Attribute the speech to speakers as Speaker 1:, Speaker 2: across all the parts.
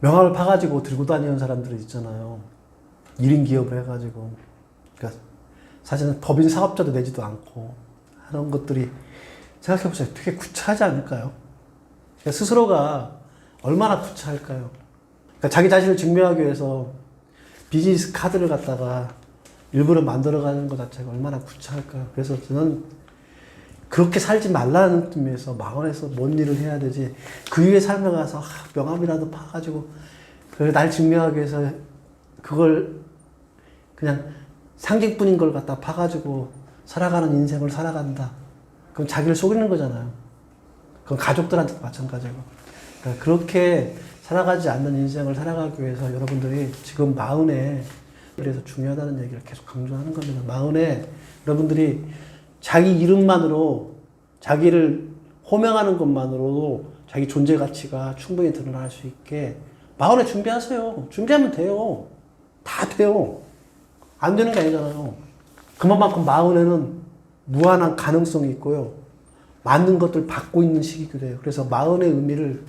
Speaker 1: 명함을 파가지고 들고 다니는 사람들이 있잖아요. 1인 기업을 해가지고. 그러니까 사실은 법인 사업자도 내지도 않고 하는 것들이 생각해보세요. 되게 구차하지 않을까요? 그러니까 스스로가 얼마나 구차할까요? 그러니까 자기 자신을 증명하기 위해서 비즈니스 카드를 갖다가 일부러 만들어가는 것 자체가 얼마나 구차할까요? 그래서 저는 그렇게 살지 말라는 의미에서 망원에서 뭔 일을 해야 되지 그 위에 살면가서 아, 명함이라도 파가지고 날 증명하기 위해서 그걸 그냥 상징뿐인 걸 갖다 파가지고 살아가는 인생을 살아간다. 그럼 자기를 속이는 거잖아요. 그건 가족들한테도 마찬가지고. 그러니까 그렇게 살아가지 않는 인생을 살아가기 위해서 여러분들이 지금 마흔에 그래서 중요하다는 얘기를 계속 강조하는 겁니다. 마흔에 여러분들이 자기 이름만으로 자기를 호명하는 것만으로도 자기 존재 가치가 충분히 드러날 수 있게 마흔에 준비하세요. 준비하면 돼요. 다 돼요. 안 되는 게 아니잖아요. 그만큼 마흔에는 무한한 가능성이 있고요. 많은 것들 받고 있는 시기기도 해요. 그래서 마흔의 의미를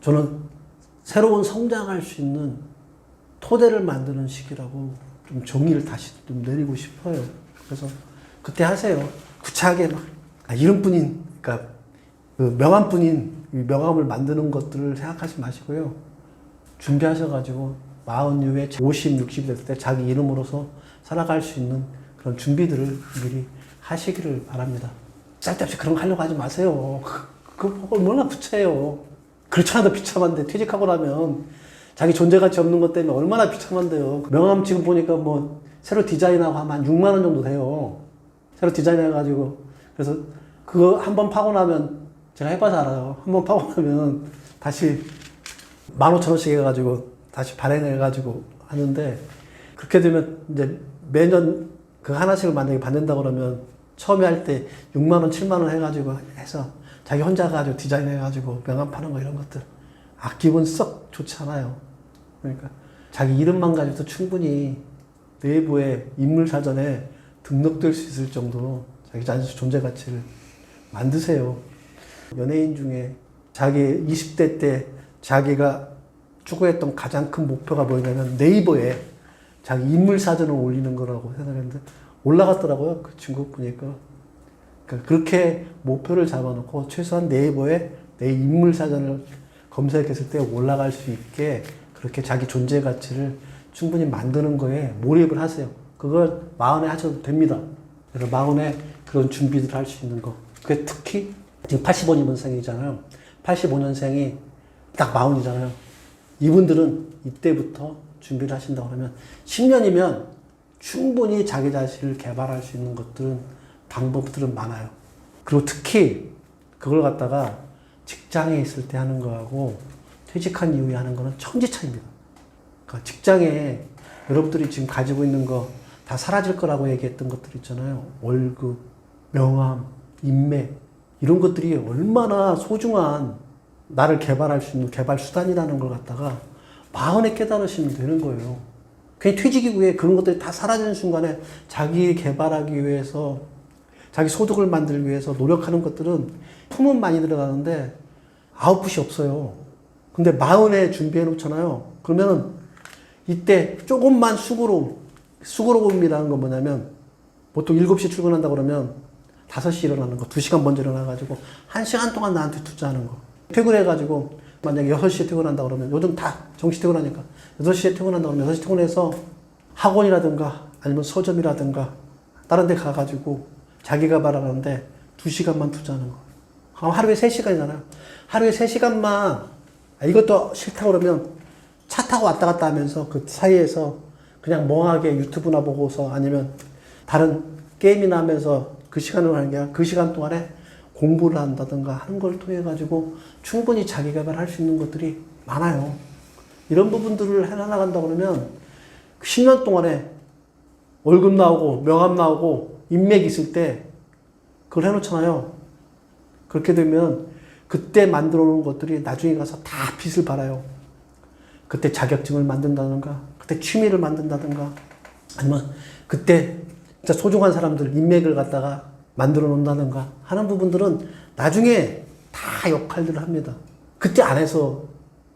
Speaker 1: 저는 새로운 성장할 수 있는 토대를 만드는 시기라고 좀 정의를 다시 좀 내리고 싶어요. 그래서 그때 하세요. 구차하게 막 아, 이름뿐인 그러니까 그 명함뿐인 이 명함을 만드는 것들을 생각하지 마시고요. 준비하셔가지고 마흔 이후에 50, 60이 됐을 때 자기 이름으로서 살아갈 수 있는 그런 준비들을 미리 하시기를 바랍니다. 쓸데없이 그런 거 하려고 하지 마세요. 그, 그 얼마나 구차해요. 그렇지 않아도 비참한데 퇴직하고 나면 자기 존재 가치 없는 것 때문에 얼마나 비참한데요. 명함 지금 보니까 뭐 새로 디자인하고 하면 한 6만 원 정도 돼요. 새로 디자인해가지고 그래서 그거 한 번 파고 나면 제가 해봐서 알아요. 한 번 파고 나면 다시 15,000원씩 해가지고 다시 발행해가지고 하는데 그렇게 되면 이제 매년 그 하나씩을 만약에 받는다 그러면 처음에 할 때 6만원, 7만원 해가지고 해서 자기 혼자 가지고 디자인해가지고 명함 파는 거 이런 것들. 아, 기분 썩 좋지 않아요. 그러니까 자기 이름만 가지고도 충분히 내부의 인물 사전에 등록될 수 있을 정도로 자기 자신 존재 가치를 만드세요. 연예인 중에 자기 20대 때 자기가 추구했던 가장 큰 목표가 뭐냐면 네이버에 자기 인물 사전을 올리는 거라고 생각했는데 올라갔더라고요. 그 친구 보니까. 그러니까 그렇게 목표를 잡아놓고 최소한 네이버에 내 인물 사전을 검색했을 때 올라갈 수 있게 그렇게 자기 존재 가치를 충분히 만드는 거에 몰입을 하세요. 그걸 마흔에 하셔도 됩니다. 그래서 마흔에 그런 준비를 할수 있는 거. 그게 특히 지금 85년생이잖아요. 85년생이 딱 마흔이잖아요. 이분들은 이때부터 준비를 하신다고 하면 10년이면 충분히 자기 자신을 개발할 수 있는 것들은 방법들은 많아요. 그리고 특히 그걸 갖다가 직장에 있을 때 하는 거하고 퇴직한 이후에 하는 거는 천지 차이입니다. 그러니까 직장에 여러분들이 지금 가지고 있는 거 다 사라질 거라고 얘기했던 것들 있잖아요. 월급, 명함, 인맥 이런 것들이 얼마나 소중한 나를 개발할 수 있는 개발 수단이라는 걸 갖다가 마흔에 깨달으시면 되는 거예요. 괜히 퇴직 이후에 그런 것들이 다 사라지는 순간에 자기 개발하기 위해서 자기 소득을 만들기 위해서 노력하는 것들은 품은 많이 들어가는데 아웃풋이 없어요. 근데 마흔에 준비해 놓잖아요. 그러면 이때 조금만 수고로, 수고로움이라는 건 뭐냐면 보통 7시 출근한다 그러면 5시 일어나는 거, 2시간 먼저 일어나가지고 1시간 동안 나한테 투자하는 거. 퇴근해가지고 만약에 6시에 퇴근한다 그러면 요즘 다 정시 퇴근하니까 6시에 퇴근한다 그러면 6시 퇴근해서 학원이라든가 아니면 서점이라든가 다른 데 가가지고 자기가 말하는데 2시간만 투자하는 거. 그럼 하루에 3시간이잖아요. 하루에 3시간만 아, 이것도 싫다 그러면 차 타고 왔다 갔다 하면서 그 사이에서 그냥 멍하게 유튜브나 보고서 아니면 다른 게임이나 하면서 그 시간을 하는 게 아니라 그 시간 동안에 공부를 한다든가 하는 걸 통해 가지고 충분히 자기 개발할 수 있는 것들이 많아요. 이런 부분들을 해나간다 그러면 10년 동안에 월급 나오고 명함 나오고 인맥 있을 때 그걸 해놓잖아요. 그렇게 되면 그때 만들어 놓은 것들이 나중에 가서 다 빛을 발아요. 그때 자격증을 만든다든가, 그때 취미를 만든다든가, 아니면 그때 진짜 소중한 사람들 인맥을 갖다가 만들어 놓는다든가 하는 부분들은 나중에 다 역할들을 합니다. 그때 안 해서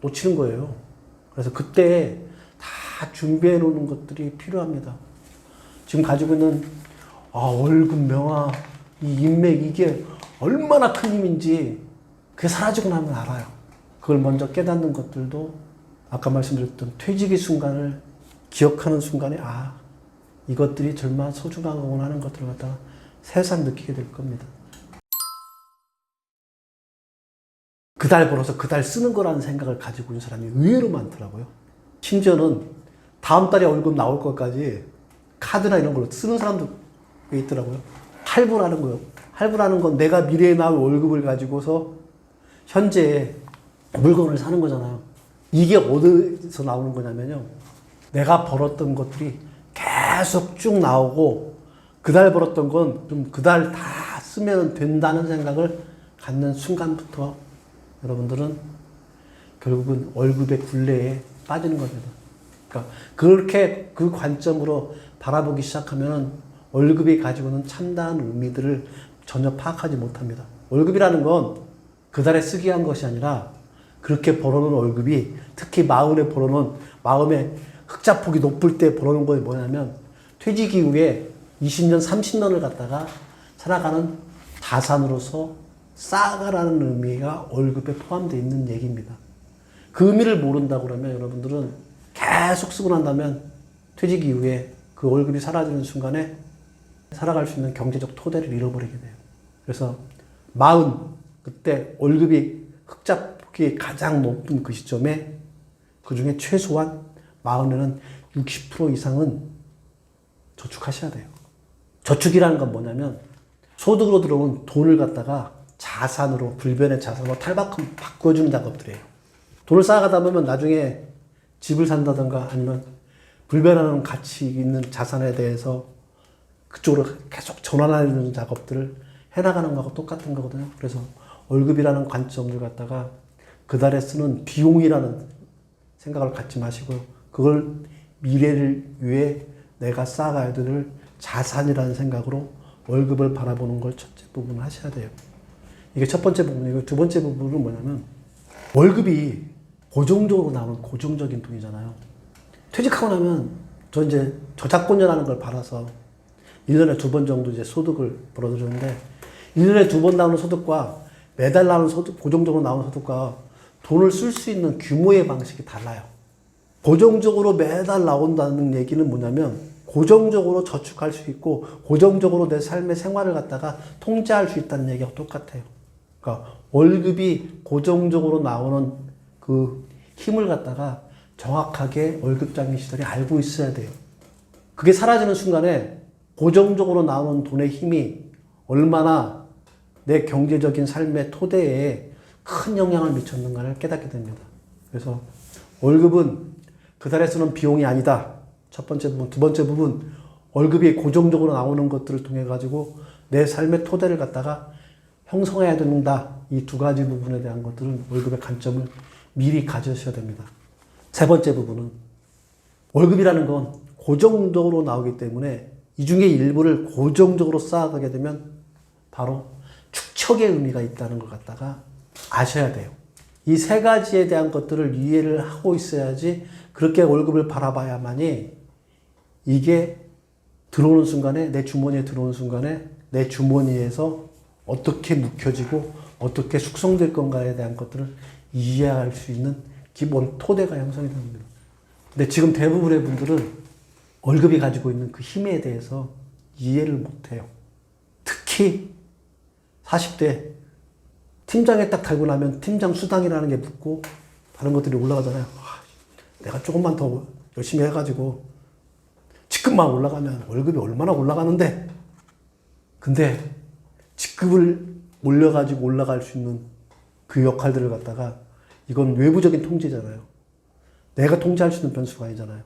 Speaker 1: 놓치는 거예요. 그래서 그때 다 준비해 놓는 것들이 필요합니다. 지금 가지고 있는 아, 월급, 명화, 이 인맥 이게 얼마나 큰 힘인지 그게 사라지고 나면 알아요. 그걸 먼저 깨닫는 것들도 아까 말씀드렸던 퇴직의 순간을 기억하는 순간에 아 이것들이 정말 소중하구나 하는 것들을 갖다가 새삼 느끼게 될 겁니다. 그달 벌어서 그달 쓰는 거라는 생각을 가지고 있는 사람이 의외로 많더라고요. 심지어는 다음 달에 월급 나올 것까지 카드나 이런 걸로 쓰는 사람도 꽤 있더라고요. 할부라는 거요. 할부라는 건 내가 미래에 나올 월급을 가지고서 현재 물건을 사는 거잖아요. 이게 어디서 나오는 거냐면요. 내가 벌었던 것들이 계속 쭉 나오고 그달 벌었던 건 좀 그달 다 쓰면 된다는 생각을 갖는 순간부터 여러분들은 결국은 월급의 굴레에 빠지는 겁니다. 그러니까 그렇게 그 관점으로 바라보기 시작하면 월급이 가지고 있는 참다한 의미들을 전혀 파악하지 못합니다. 월급이라는 건 그달에 쓰기 위한 것이 아니라 그렇게 벌어놓은 월급이 특히 마흔에 벌어놓은 마음의 흑자폭이 높을 때 벌어놓은 거 뭐냐면 퇴직 이후에 20년, 30년을 갖다가 살아가는 자산으로서 쌓아가라는 의미가 월급에 포함되어 있는 얘기입니다. 그 의미를 모른다고 그러면 여러분들은 계속 쓰고 난다면 퇴직 이후에 그 월급이 사라지는 순간에 살아갈 수 있는 경제적 토대를 잃어버리게 돼요. 그래서 마흔 그때 월급이 흑자 폭이 가장 높은 그 시점에 그 중에 최소한 마흔에는 60% 이상은 저축하셔야 돼요. 저축이라는 건 뭐냐면 소득으로 들어온 돈을 갖다가 자산으로 불변의 자산으로 탈바꿈 바꿔주는 작업들이에요. 돈을 쌓아가다 보면 나중에 집을 산다든가 아니면 불변하는 가치 있는 자산에 대해서 그쪽으로 계속 전환하는 작업들을 해나가는 거하고 똑같은 거거든요. 그래서 월급이라는 관점을 갖다가 그 달에 쓰는 비용이라는 생각을 갖지 마시고 그걸 미래를 위해 내가 쌓아가야 될 자산이라는 생각으로 월급을 바라보는 걸 첫째 부분 하셔야 돼요. 이게 첫 번째 부분이고 두 번째 부분은 뭐냐면 월급이 고정적으로 나오는 고정적인 돈이잖아요. 퇴직하고 나면 저 이제 저작권료라는 걸 받아서 1년에 두 번 정도 이제 소득을 벌어들였는데 1년에 두 번 나오는 소득과 매달 나오는 소득, 고정적으로 나오는 소득과 돈을 쓸 수 있는 규모의 방식이 달라요. 고정적으로 매달 나온다는 얘기는 뭐냐면 고정적으로 저축할 수 있고 고정적으로 내 삶의 생활을 갖다가 통제할 수 있다는 얘기하고 똑같아요. 그러니까 월급이 고정적으로 나오는 그 힘을 갖다가 정확하게 월급장인 시절에 알고 있어야 돼요. 그게 사라지는 순간에 고정적으로 나오는 돈의 힘이 얼마나 내 경제적인 삶의 토대에 큰 영향을 미쳤는가를 깨닫게 됩니다. 그래서 월급은 그 달에 쓰는 비용이 아니다. 첫 번째 부분. 두 번째 부분. 월급이 고정적으로 나오는 것들을 통해 가지고 내 삶의 토대를 갖다가 형성해야 된다. 이 두 가지 부분에 대한 것들은 월급의 관점을 미리 가져셔야 됩니다. 세 번째 부분은 월급이라는 건 고정적으로 나오기 때문에 이 중에 일부를 고정적으로 쌓아가게 되면 바로 축척의 의미가 있다는 걸 갖다가 아셔야 돼요. 이 세 가지에 대한 것들을 이해를 하고 있어야지 그렇게 월급을 바라봐야만이 이게 들어오는 순간에 내 주머니에 들어오는 순간에 내 주머니에서 어떻게 묵혀지고 어떻게 숙성될 건가에 대한 것들을 이해할 수 있는 기본 토대가 형성이 됩니다. 근데 지금 대부분의 분들은 월급이 가지고 있는 그 힘에 대해서 이해를 못해요. 특히 40대 팀장에 딱 달고 나면 팀장 수당이라는 게 붙고 다른 것들이 올라가잖아요. 아, 내가 조금만 더 열심히 해가지고 직급만 올라가면 월급이 얼마나 올라가는데 근데 직급을 올려가지고 올라갈 수 있는 그 역할들을 갖다가 이건 외부적인 통제잖아요. 내가 통제할 수 있는 변수가 아니잖아요.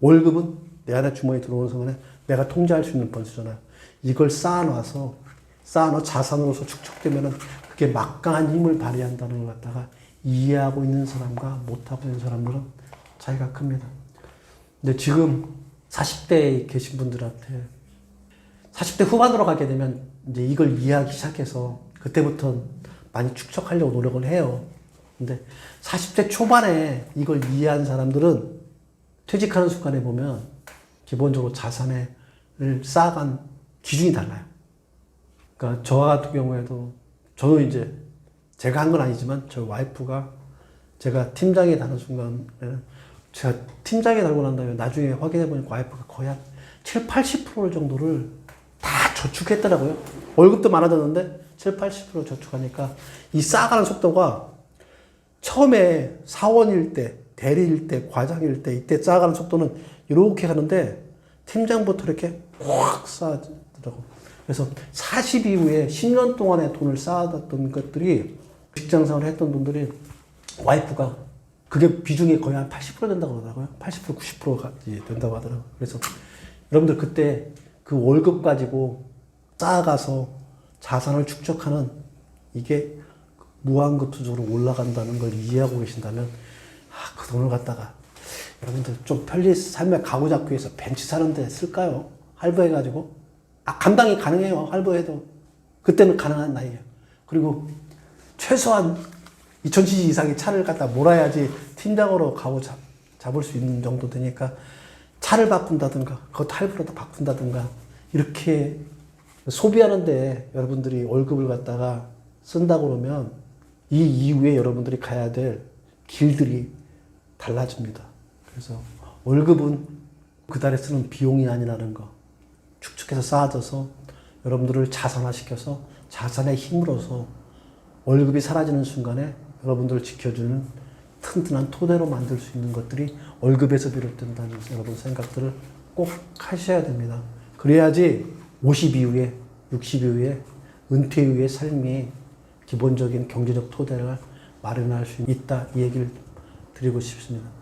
Speaker 1: 월급은 내 안에 주머니 들어오는 순간에 내가 통제할 수 있는 변수잖아요. 이걸 쌓아놔서 쌓아놓 자산으로서 축적되면은 그게 막강한 힘을 발휘한다는 걸 갖다가 이해하고 있는 사람과 못하고 있는 사람들은 차이가 큽니다. 근데 지금 40대에 계신 분들한테 40대 후반으로 가게 되면 이제 이걸 이해하기 시작해서 그때부터 많이 축적하려고 노력을 해요. 근데 40대 초반에 이걸 이해한 사람들은 퇴직하는 순간에 보면 기본적으로 자산을 쌓아간 기준이 달라요. 그러니까 저와 같은 경우에도 저도 이제 제가 한 건 아니지만 저 와이프가 제가 팀장에 다는 순간에는 제가 팀장에 달고 난 다음에 나중에 확인해 보니까 와이프가 거의 한 7, 80% 정도를 다 저축했더라고요. 월급도 많아졌는데 7, 80% 저축하니까 이 쌓아가는 속도가 처음에 사원일 때, 대리일 때, 과장일 때 이때 쌓아가는 속도는 이렇게 가는데 팀장부터 이렇게 확 쌓아지더라고. 그래서 40 이후에 10년 동안의 돈을 쌓아뒀던 것들이 직장 생활을 했던 분들이 와이프가 그게 비중이 거의 한 80% 된다고 그러더라고요. 80% 90%까지 된다고 하더라고요. 그래서 여러분들 그때 그 월급 가지고 쌓아가서 자산을 축적하는 이게 무한급수적으로 올라간다는 걸 이해하고 계신다면 아, 그 돈을 갖다가 여러분들 좀 편리 삶의 가구 잡기 위해서 벤치 사는데 쓸까요? 할부해가지고 아, 감당이 가능해요. 할부해도 그때는 가능한 나이에요. 그리고 최소한 2000cc 이상의 차를 갖다 몰아야지 팀장으로 가고 잡, 잡을 수 있는 정도 되니까 차를 바꾼다든가 그것도 할부로도 바꾼다든가 이렇게 소비하는데 여러분들이 월급을 갖다가 쓴다고 그러면 이 이후에 여러분들이 가야 될 길들이 달라집니다. 그래서 월급은 그 달에 쓰는 비용이 아니라는 거 축축해서 쌓아져서 여러분들을 자산화시켜서 자산의 힘으로서 월급이 사라지는 순간에 여러분들을 지켜주는 튼튼한 토대로 만들 수 있는 것들이 월급에서 비롯된다는 여러분 생각들을 꼭 하셔야 됩니다. 그래야지 50 이후에, 60 이후에, 은퇴 이후의 삶이 기본적인 경제적 토대를 마련할 수 있다. 이 얘기를 드리고 싶습니다.